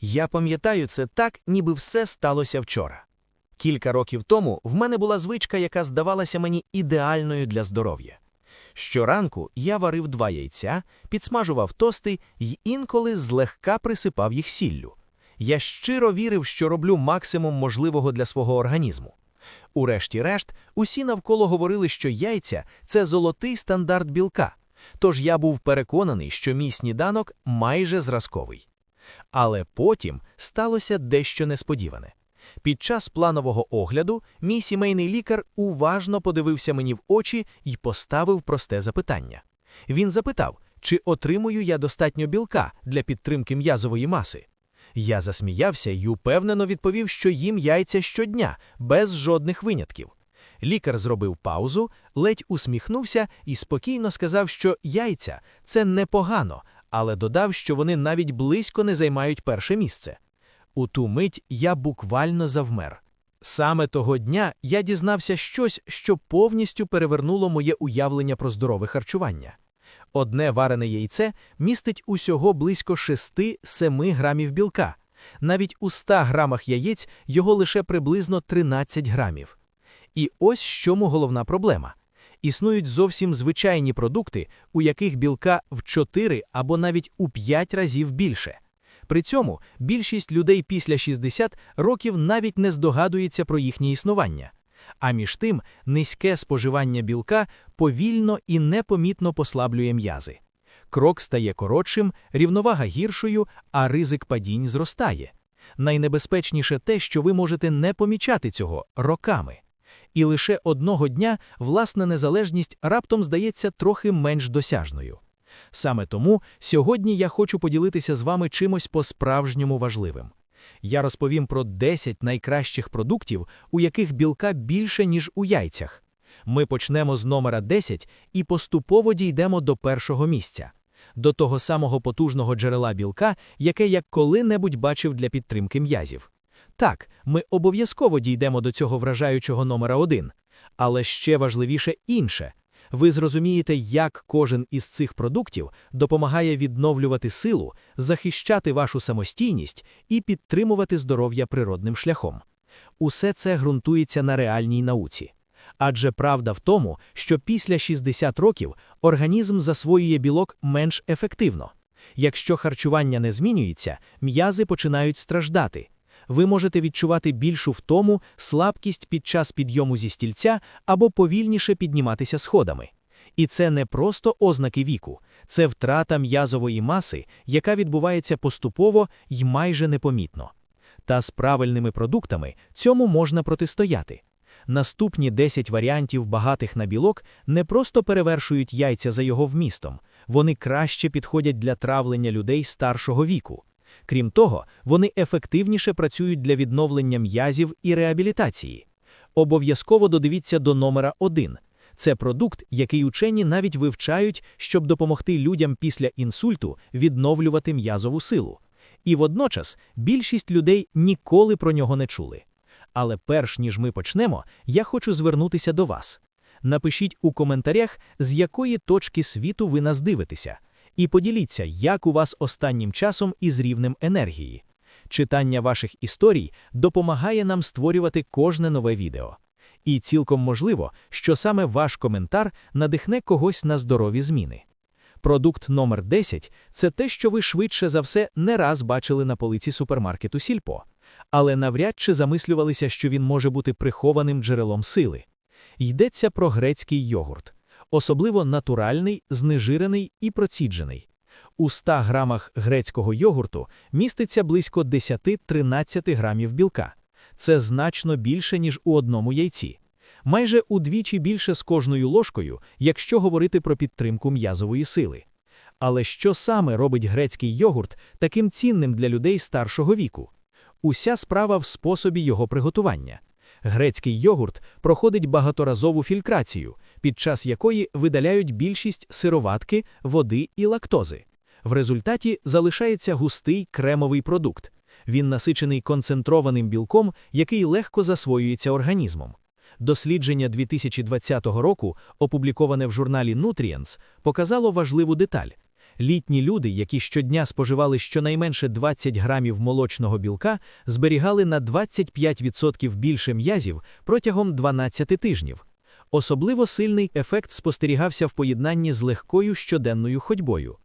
Я пам'ятаю це так, ніби все сталося вчора. Кілька років тому в мене була звичка, яка здавалася мені ідеальною для здоров'я. Щоранку я варив два яйця, підсмажував тости й інколи злегка присипав їх сіллю. Я щиро вірив, що роблю максимум можливого для свого організму. Урешті-решт, усі навколо говорили, що яйця це золотий стандарт білка. Тож я був переконаний, що мій сніданок майже зразковий. Але потім сталося дещо несподіване. Під час планового огляду мій сімейний лікар уважно подивився мені в очі і поставив просте запитання. Він запитав, чи отримую я достатньо білка для підтримки м'язової маси. Я засміявся і упевнено відповів, що їм яйця щодня, без жодних винятків. Лікар зробив паузу, ледь усміхнувся і спокійно сказав, що яйця це непогано, але додав, що вони навіть близько не займають перше місце. У ту мить я буквально завмер. Саме того дня я дізнався щось, що повністю перевернуло моє уявлення про здорове харчування. Одне варене яйце містить усього близько 6-7 грамів білка. Навіть у 100 грамах яєць його лише приблизно 13 грамів. І ось в чому головна проблема. Існують зовсім звичайні продукти, у яких білка в 4 або навіть у 5 разів більше. При цьому більшість людей після 60 років навіть не здогадується про їхнє існування. А між тим, низьке споживання білка повільно і непомітно послаблює м'язи. Крок стає коротшим, рівновага гіршою, а ризик падінь зростає. Найнебезпечніше те, що ви можете не помічати цього роками. І лише одного дня власна незалежність раптом здається трохи менш досяжною. Саме тому сьогодні я хочу поділитися з вами чимось по-справжньому важливим. Я розповім про 10 найкращих продуктів, у яких білка більше, ніж у яйцях. Ми почнемо з номера 10 і поступово дійдемо до першого місця, до того самого потужного джерела білка, яке я коли-небудь бачив для підтримки м'язів. Так, ми обов'язково дійдемо до цього вражаючого номера 1, але ще важливіше інше. Ви зрозумієте, як кожен із цих продуктів допомагає відновлювати силу, захищати вашу самостійність і підтримувати здоров'я природним шляхом. Усе це ґрунтується на реальній науці. Адже правда в тому, що після 60 років організм засвоює білок менш ефективно. Якщо харчування не змінюється, м'язи починають страждати. Ви можете відчувати більшу втому, слабкість під час підйому зі стільця або повільніше підніматися сходами. І це не просто ознаки віку, це втрата м'язової маси, яка відбувається поступово й майже непомітно. Та з правильними продуктами цьому можна протистояти. Наступні 10 варіантів багатих на білок не просто перевершують яйця за його вмістом, вони краще підходять для травлення людей старшого віку. Крім того, вони ефективніше працюють для відновлення м'язів і реабілітації. Обов'язково додивіться до номера 1. Це продукт, який учені навіть вивчають, щоб допомогти людям після інсульту відновлювати м'язову силу. І водночас більшість людей ніколи про нього не чули. Але перш ніж ми почнемо, я хочу звернутися до вас. Напишіть у коментарях, з якої точки світу ви нас дивитеся, і поділіться, як у вас останнім часом із рівнем енергії. Читання ваших історій допомагає нам створювати кожне нове відео. І цілком можливо, що саме ваш коментар надихне когось на здорові зміни. Продукт номер 10 це те, що ви швидше за все не раз бачили на полиці супермаркету Сільпо але навряд чи замислювалися, що він може бути прихованим джерелом сили. Йдеться про грецький йогурт, особливо натуральний, знежирений і проціджений. У 100 грамах грецького йогурту міститься близько 10-13 грамів білка. Це значно більше, ніж у одному яйці. Майже удвічі більше з кожною ложкою, якщо говорити про підтримку м'язової сили. Але що саме робить грецький йогурт таким цінним для людей старшого віку? Уся справа в способі його приготування. Грецький йогурт проходить багаторазову фільтрацію, під час якої видаляють більшість сироватки, води і лактози. В результаті залишається густий кремовий продукт. Він насичений концентрованим білком, який легко засвоюється організмом. Дослідження 2020 року, опубліковане в журналі Nutrients, показало важливу деталь. Літні люди, які щодня споживали щонайменше 20 грамів молочного білка, зберігали на 25% більше м'язів протягом 12 тижнів. Особливо сильний ефект спостерігався в поєднанні з легкою щоденною ходьбою.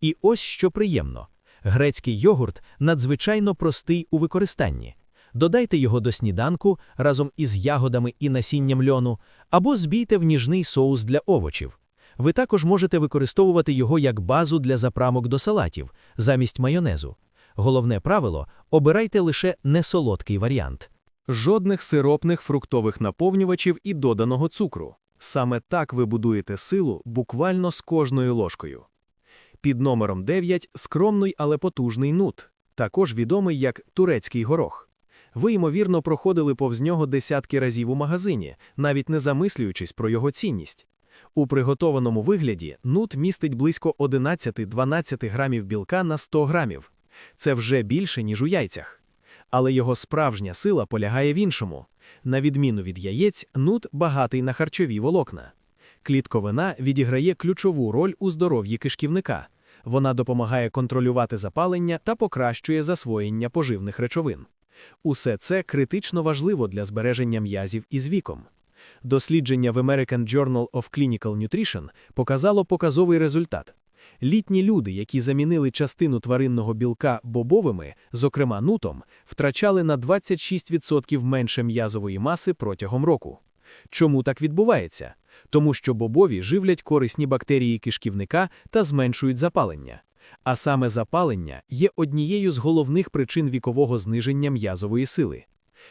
І ось що приємно: грецький йогурт надзвичайно простий у використанні. Додайте його до сніданку разом із ягодами і насінням льону, або збійте в ніжний соус для овочів. Ви також можете використовувати його як базу для запрамок до салатів замість майонезу. Головне правило обирайте лише несолодкий варіант. Жодних сиропних фруктових наповнювачів і доданого цукру. Саме так ви будуєте силу буквально з кожною ложкою. Під номером 9 скромний, але потужний нут, також відомий як турецький горох. Ви, ймовірно, проходили повз нього десятки разів у магазині, навіть не замислюючись про його цінність. У приготованому вигляді нут містить близько 11-12 грамів білка на 100 грамів. Це вже більше, ніж у яйцях. Але його справжня сила полягає в іншому. На відміну від яєць, нут багатий на харчові волокна. Клітковина відіграє ключову роль у здоров'ї кишківника. Вона допомагає контролювати запалення та покращує засвоєння поживних речовин. Усе це критично важливо для збереження м'язів із віком. Дослідження в American Journal of Clinical Nutrition показало показовий результат. Літні люди, які замінили частину тваринного білка бобовими, зокрема нутом, втрачали на 26% менше м'язової маси протягом року. Чому так відбувається? Тому що бобові живлять корисні бактерії кишківника та зменшують запалення. А саме запалення є однією з головних причин вікового зниження м'язової сили.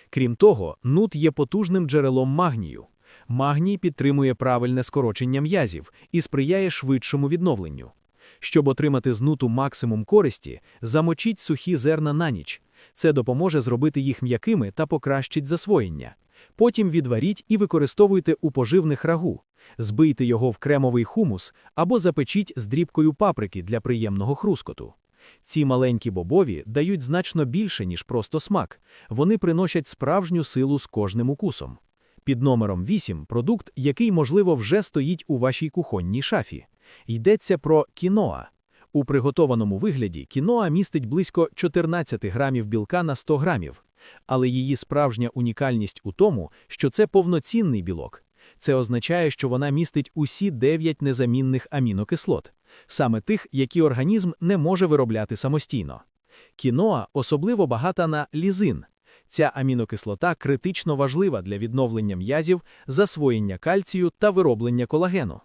Крім того, нут є потужним джерелом магнію. Магній підтримує правильне скорочення м'язів і сприяє швидшому відновленню. Щоб отримати з нуту максимум користі, замочіть сухі зерна на ніч. Це допоможе зробити їх м'якими та покращить засвоєння. Потім відваріть і використовуйте у поживних рагу. Збийте його в кремовий хумус або запечіть з дрібкою паприки для приємного хрускоту. Ці маленькі бобові дають значно більше, ніж просто смак. Вони приносять справжню силу з кожним укусом. Під номером 8 продукт, який, можливо, вже стоїть у вашій кухонній шафі. Йдеться про кіноа. У приготованому вигляді кіноа містить близько 14 грамів білка на 100 грамів. Але її справжня унікальність у тому, що це повноцінний білок. Це означає, що вона містить усі 9 незамінних амінокислот, саме тих, які організм не може виробляти самостійно. Кіноа особливо багата на лізин. Ця амінокислота критично важлива для відновлення м'язів, засвоєння кальцію та вироблення колагену.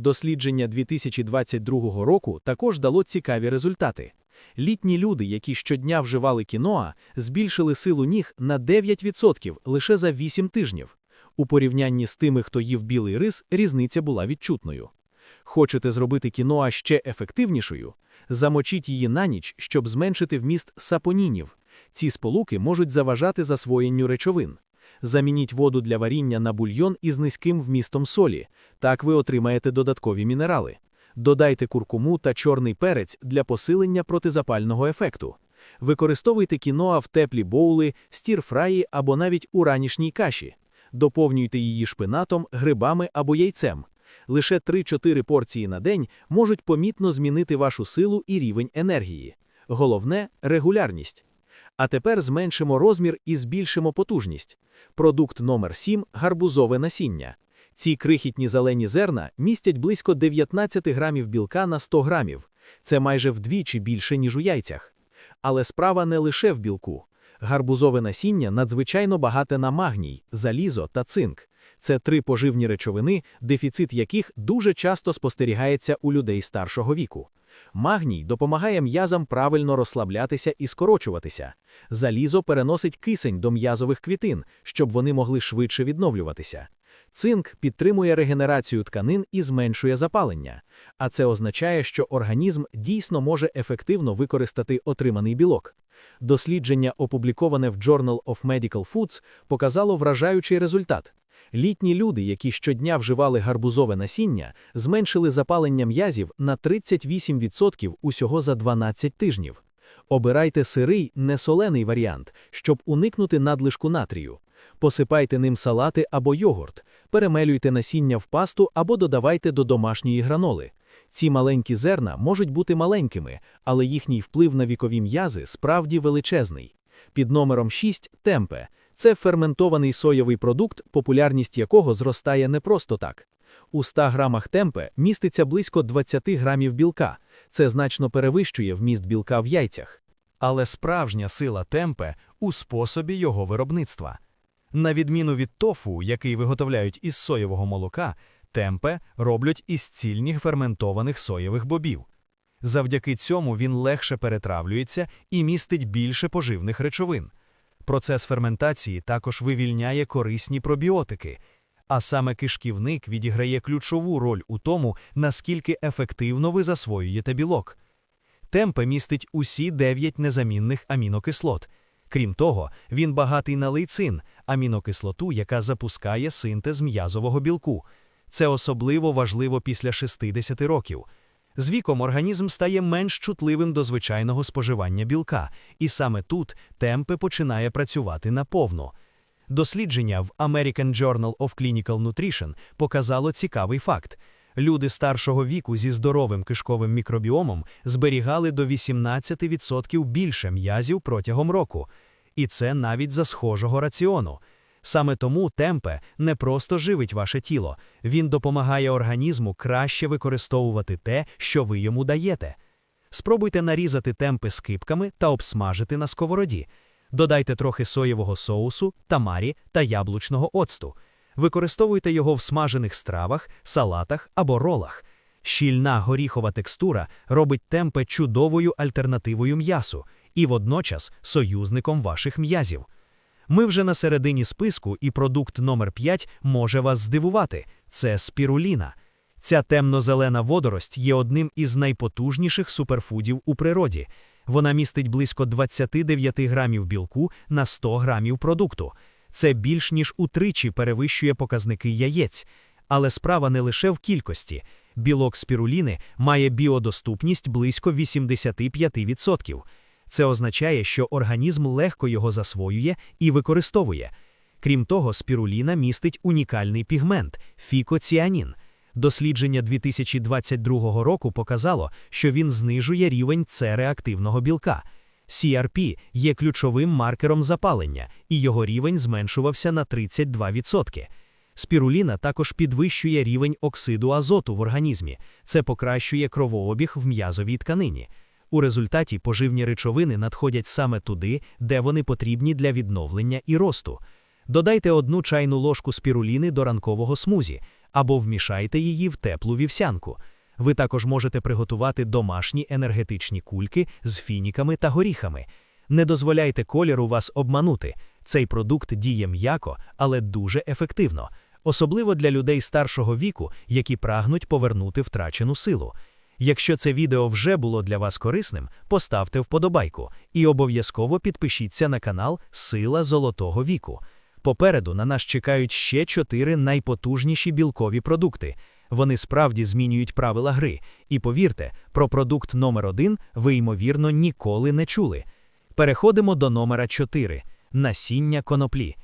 Дослідження 2022 року також дало цікаві результати. Літні люди, які щодня вживали кіноа, збільшили силу ніг на 9% лише за 8 тижнів. У порівнянні з тими, хто їв білий рис, різниця була відчутною. Хочете зробити кіноа ще ефективнішою? Замочіть її на ніч, щоб зменшити вміст сапонінів. Ці сполуки можуть заважати засвоєнню речовин. Замініть воду для варіння на бульйон із низьким вмістом солі, так ви отримаєте додаткові мінерали. Додайте куркуму та чорний перець для посилення протизапального ефекту. Використовуйте кіноа в теплі боули, стір-фраї або навіть у ранішній каші. Доповнюйте її шпинатом, грибами або яйцем. Лише 3-4 порції на день можуть помітно змінити вашу силу і рівень енергії. Головне регулярність. А тепер зменшимо розмір і збільшимо потужність. Продукт номер 7 гарбузове насіння. Ці крихітні зелені зерна містять близько 19 грамів білка на 100 грамів. Це майже вдвічі більше, ніж у яйцях. Але справа не лише в білку. Гарбузове насіння надзвичайно багате на магній, залізо та цинк. Це три поживні речовини, дефіцит яких дуже часто спостерігається у людей старшого віку. Магній допомагає м'язам правильно розслаблятися і скорочуватися. Залізо переносить кисень до м'язових клітин, щоб вони могли швидше відновлюватися. Цинк підтримує регенерацію тканин і зменшує запалення, а це означає, що організм дійсно може ефективно використати отриманий білок. Дослідження, опубліковане в Journal of Medical Foods, показало вражаючий результат. Літні люди, які щодня вживали гарбузове насіння, зменшили запалення м'язів на 38% усього за 12 тижнів. Обирайте сирий, несолений варіант, щоб уникнути надлишку натрію. Посипайте ним салати або йогурт, перемелюйте насіння в пасту або додавайте до домашньої граноли. Ці маленькі зерна можуть бути маленькими, але їхній вплив на вікові м'язи справді величезний. Під номером 6 – темпе. Це ферментований соєвий продукт, популярність якого зростає не просто так. У 100 грамах темпе міститься близько 20 грамів білка. Це значно перевищує вміст білка в яйцях. Але справжня сила темпе у способі його виробництва. На відміну від тофу, який виготовляють із соєвого молока, темпе роблять із цільних ферментованих соєвих бобів. Завдяки цьому він легше перетравлюється і містить більше поживних речовин. Процес ферментації також вивільняє корисні пробіотики, а саме кишківник відіграє ключову роль у тому, наскільки ефективно ви засвоюєте білок. Темпе містить усі 9 незамінних амінокислот. Крім того, він багатий на лейцин, амінокислоту, яка запускає синтез м'язового білку. Це особливо важливо після 60 років. З віком організм стає менш чутливим до звичайного споживання білка, і саме тут темпе починає працювати наповну. Дослідження в American Journal of Clinical Nutrition показало цікавий факт. Люди старшого віку зі здоровим кишковим мікробіомом зберігали до 18% більше м'язів протягом року. І це навіть за схожого раціону. Саме тому темпе не просто живить ваше тіло, він допомагає організму краще використовувати те, що ви йому даєте. Спробуйте нарізати темпи скипками та обсмажити на сковороді. Додайте трохи соєвого соусу, тамарі та яблучного оцту. Використовуйте його в смажених стравах, салатах або ролах. Щільна горіхова текстура робить темпе чудовою альтернативою м'ясу і водночас союзником ваших м'язів. Ми вже на середині списку, і продукт номер 5 може вас здивувати це спіруліна. Ця темно-зелена водорость є одним із найпотужніших суперфудів у природі. Вона містить близько 29 грамів білку на 100 грамів продукту. Це більш ніж утричі перевищує показники яєць. Але справа не лише в кількості. Білок спіруліни має біодоступність близько 85%. Це означає, що організм легко його засвоює і використовує. Крім того, спіруліна містить унікальний пігмент фікоціанін. Дослідження 2022 року показало, що він знижує рівень С-реактивного білка. CRP є ключовим маркером запалення, і його рівень зменшувався на 32%. Спіруліна також підвищує рівень оксиду азоту в організмі. Це покращує кровообіг в м'язовій тканині. У результаті поживні речовини надходять саме туди, де вони потрібні для відновлення і росту. Додайте одну чайну ложку спіруліни до ранкового смузі або вмішайте її в теплу вівсянку. Ви також можете приготувати домашні енергетичні кульки з фініками та горіхами. Не дозволяйте кольору вас обманути. Цей продукт діє м'яко, але дуже ефективно, особливо для людей старшого віку, які прагнуть повернути втрачену силу. Якщо це відео вже було для вас корисним, поставте вподобайку і обов'язково підпишіться на канал Сила Золотого віку. Попереду на нас чекають ще чотири найпотужніші білкові продукти. Вони справді змінюють правила гри. І повірте, про продукт номер один ви, ймовірно, ніколи не чули. Переходимо до номера 4 насіння коноплі.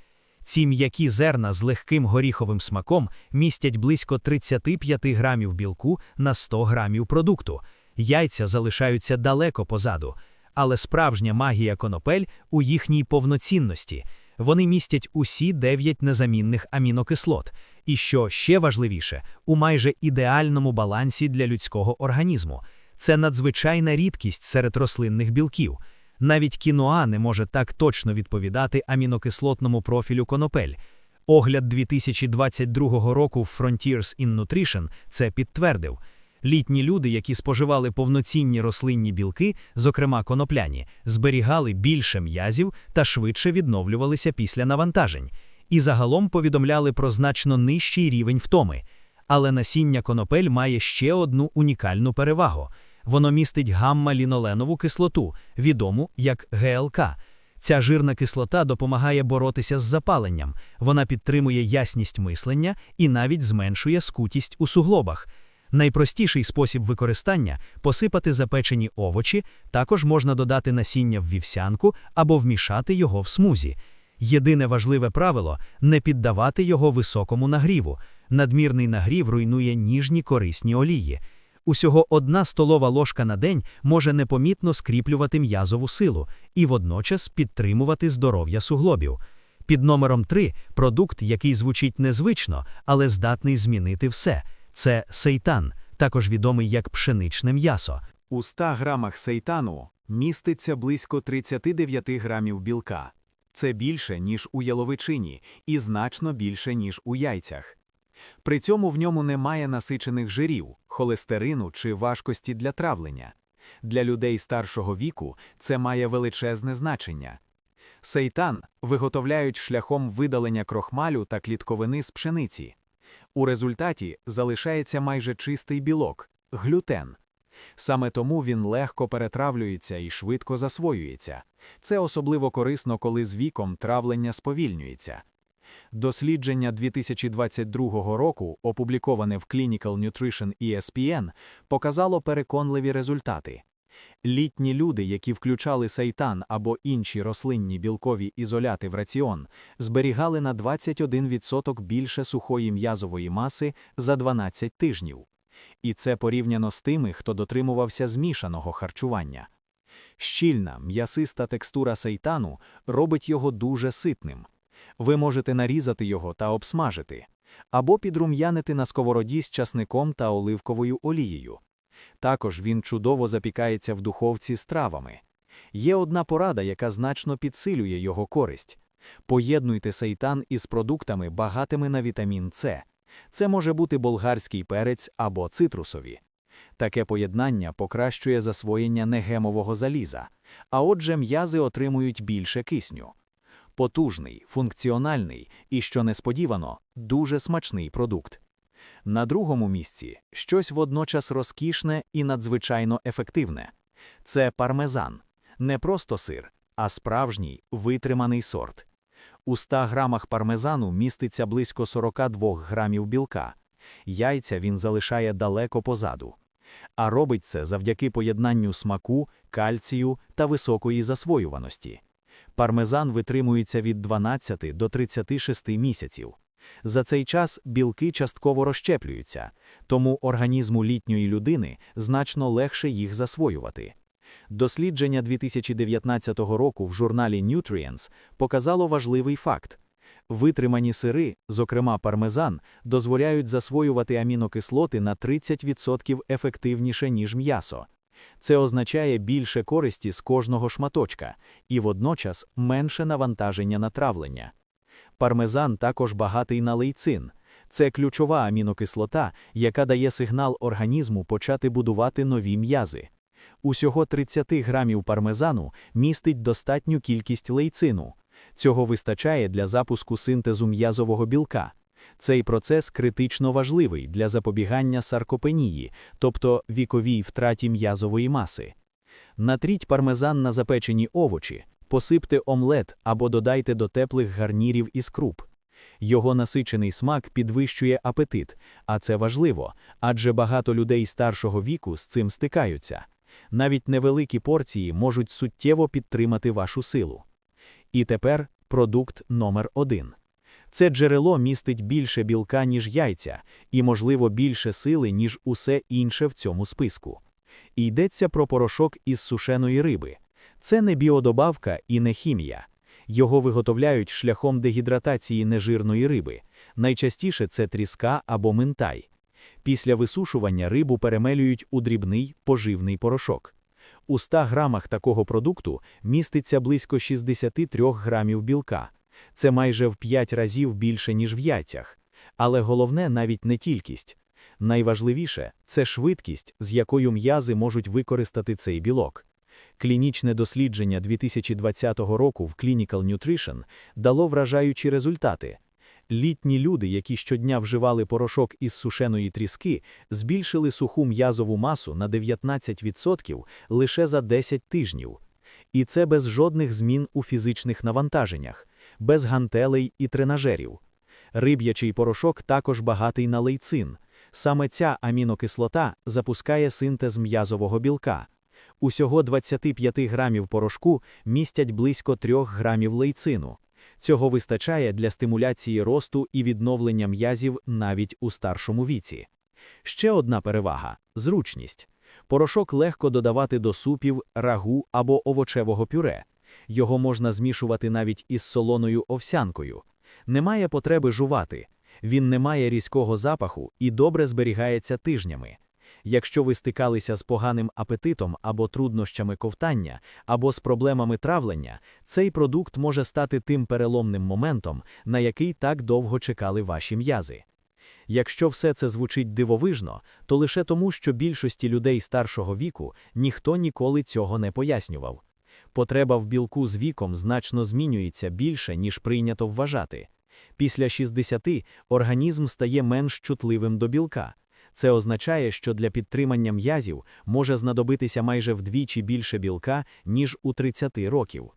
Ці м'які зерна з легким горіховим смаком містять близько 35 грамів білку на 100 грамів продукту. Яйця залишаються далеко позаду. Але справжня магія конопель у їхній повноцінності. Вони містять усі 9 незамінних амінокислот. І що ще важливіше, у майже ідеальному балансі для людського організму. Це надзвичайна рідкість серед рослинних білків. Навіть кіноа не може так точно відповідати амінокислотному профілю конопель. Огляд 2022 року Frontiers in Nutrition це підтвердив. Літні люди, які споживали повноцінні рослинні білки, зокрема конопляні, зберігали більше м'язів та швидше відновлювалися після навантажень, і загалом повідомляли про значно нижчий рівень втоми. Але насіння конопель має ще одну унікальну перевагу. Воно містить гамма-ліноленову кислоту, відому як ГЛК. Ця жирна кислота допомагає боротися з запаленням, вона підтримує ясність мислення і навіть зменшує скутість у суглобах. Найпростіший спосіб використання посипати запечені овочі, також можна додати насіння в вівсянку або вмішати його в смузі. Єдине важливе правило не піддавати його високому нагріву. Надмірний нагрів руйнує ніжні корисні олії. Усього одна столова ложка на день може непомітно скріплювати м'язову силу і водночас підтримувати здоров'я суглобів. Під номером 3 продукт, який звучить незвично, але здатний змінити все. Це сейтан, також відомий як пшеничне м'ясо. У 100 грамах сейтану міститься близько 39 грамів білка. Це більше, ніж у яловичині, і значно більше, ніж у яйцях. При цьому в ньому немає насичених жирів, холестерину чи важкості для травлення. Для людей старшого віку це має величезне значення. Сейтан виготовляють шляхом видалення крохмалю та клітковини з пшениці. У результаті залишається майже чистий білок глютен. Саме тому він легко перетравлюється і швидко засвоюється. Це особливо корисно, коли з віком травлення сповільнюється. Дослідження 2022 року, опубліковане в Clinical Nutrition ESPN, показало переконливі результати. Літні люди, які включали сейтан або інші рослинні білкові ізоляти в раціон, зберігали на 21% більше сухої м'язової маси за 12 тижнів. І це порівняно з тими, хто дотримувався змішаного харчування. Щільна, м'ясиста текстура сейтану робить його дуже ситним. Ви можете нарізати його та обсмажити, або підрум'янити на сковороді з часником та оливковою олією. Також він чудово запікається в духовці з травами. Є одна порада, яка значно підсилює його користь. Поєднуйте сейтан із продуктами, багатими на вітамін С. Це може бути болгарський перець або цитрусові. Таке поєднання покращує засвоєння негемового заліза, а отже, м'язи отримують більше кисню. Потужний, функціональний і, що несподівано, дуже смачний продукт. На другому місці щось водночас розкішне і надзвичайно ефективне. Це пармезан, не просто сир, а справжній витриманий сорт. У 100 грамах пармезану міститься близько 42 грамів білка. Яйця він залишає далеко позаду. А робить це завдяки поєднанню смаку, кальцію та високої засвоюваності. Пармезан витримується від 12 до 36 місяців. За цей час білки частково розщеплюються, тому організму літньої людини значно легше їх засвоювати. Дослідження 2019 року в журналі Nutrients показало важливий факт. Витримані сири, зокрема пармезан, дозволяють засвоювати амінокислоти на 30% ефективніше, ніж м'ясо. Це означає більше користі з кожного шматочка і водночас менше навантаження на травлення. Пармезан також багатий на лейцин. Це ключова амінокислота, яка дає сигнал організму почати будувати нові м'язи. Усього 30 грамів пармезану містить достатню кількість лейцину. Цього вистачає для запуску синтезу м'язового білка. Цей процес критично важливий для запобігання саркопенії, тобто віковій втраті м'язової маси. Натріть пармезан на запечені овочі, посипте омлет або додайте до теплих гарнірів із круп. Його насичений смак підвищує апетит, а це важливо, адже багато людей старшого віку з цим стикаються. Навіть невеликі порції можуть суттєво підтримати вашу силу. І тепер продукт номер один. Це джерело містить більше білка, ніж яйця, і, можливо, більше сили, ніж усе інше в цьому списку. Йдеться про порошок із сушеної риби. Це не біодобавка і не хімія. Його виготовляють шляхом дегідратації нежирної риби. Найчастіше це тріска або минтай. Після висушування рибу перемелюють у дрібний поживний порошок. У 100 грамах такого продукту міститься близько 63 грамів білка. Це майже в 5 разів більше, ніж в яйцях. Але головне навіть не тількість. Найважливіше це швидкість, з якою м'язи можуть використати цей білок. Клінічне дослідження 2020 року в Clinical Nutrition дало вражаючі результати. Літні люди, які щодня вживали порошок із сушеної тріски, збільшили суху м'язову масу на 19% лише за 10 тижнів. І це без жодних змін у фізичних навантаженнях, без гантелей і тренажерів. Риб'ячий порошок також багатий на лейцин. Саме ця амінокислота запускає синтез м'язового білка. Усього 25 грамів порошку містять близько 3 грамів лейцину. Цього вистачає для стимуляції росту і відновлення м'язів навіть у старшому віці. Ще одна перевага зручність. Порошок легко додавати до супів, рагу або овочевого пюре. Його можна змішувати навіть із солоною овсянкою. Немає потреби жувати. Він не має різкого запаху і добре зберігається тижнями. Якщо ви стикалися з поганим апетитом або труднощами ковтання, або з проблемами травлення, цей продукт може стати тим переломним моментом, на який так довго чекали ваші м'язи. Якщо все це звучить дивовижно, то лише тому, що більшості людей старшого віку ніхто ніколи цього не пояснював. Потреба в білку з віком значно змінюється більше, ніж прийнято вважати. Після 60 організм стає менш чутливим до білка. Це означає, що для підтримання м'язів може знадобитися майже вдвічі більше білка, ніж у 30 років.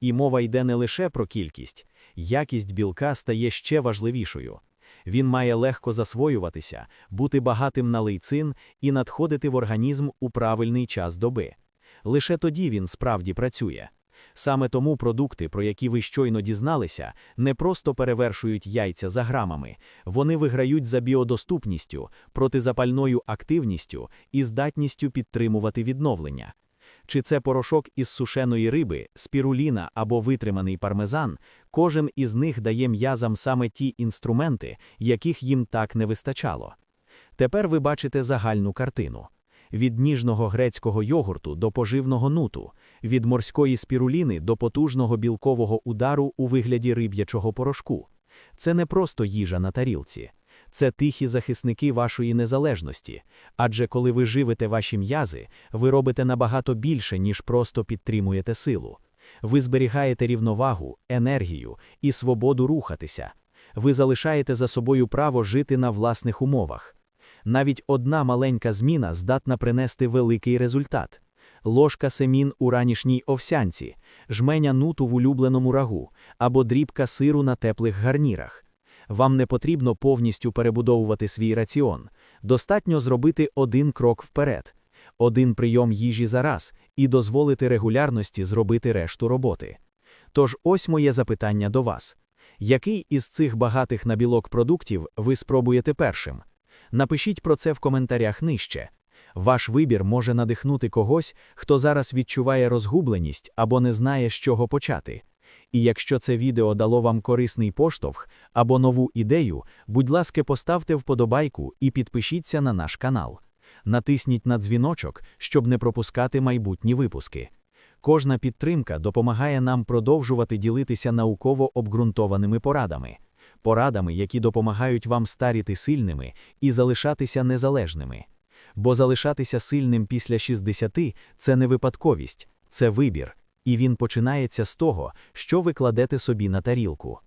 І мова йде не лише про кількість, якість білка стає ще важливішою. Він має легко засвоюватися, бути багатим на лейцин і надходити в організм у правильний час доби. Лише тоді він справді працює. Саме тому продукти, про які ви щойно дізналися, не просто перевершують яйця за грамами, вони виграють за біодоступністю, протизапальною активністю і здатністю підтримувати відновлення. Чи це порошок із сушеної риби, спіруліна або витриманий пармезан, кожен із них дає м'язам саме ті інструменти, яких їм так не вистачало. Тепер ви бачите загальну картину. Від ніжного грецького йогурту до поживного нуту, від морської спіруліни до потужного білкового удару у вигляді риб'ячого порошку. Це не просто їжа на тарілці. Це тихі захисники вашої незалежності, адже коли ви живите ваші м'язи, ви робите набагато більше, ніж просто підтримуєте силу. Ви зберігаєте рівновагу, енергію і свободу рухатися. Ви залишаєте за собою право жити на власних умовах. Навіть одна маленька зміна здатна принести великий результат. Ложка семін у ранішній овсянці, жменя нуту в улюбленому рагу або дрібка сиру на теплих гарнірах. Вам не потрібно повністю перебудовувати свій раціон. Достатньо зробити один крок вперед, один прийом їжі за раз і дозволити регулярності зробити решту роботи. Тож ось моє запитання до вас. Який із цих багатих на білок продуктів ви спробуєте першим? Напишіть про це в коментарях нижче. Ваш вибір може надихнути когось, хто зараз відчуває розгубленість або не знає, з чого почати. І якщо це відео дало вам корисний поштовх або нову ідею, будь ласка, поставте вподобайку і підпишіться на наш канал. Натисніть на дзвіночок, щоб не пропускати майбутні випуски. Кожна підтримка допомагає нам продовжувати ділитися науково обґрунтованими порадами, порадами, які допомагають вам старіти сильними і залишатися незалежними. Бо залишатися сильним після 60 – це не випадковість, це вибір, і він починається з того, що ви кладете собі на тарілку.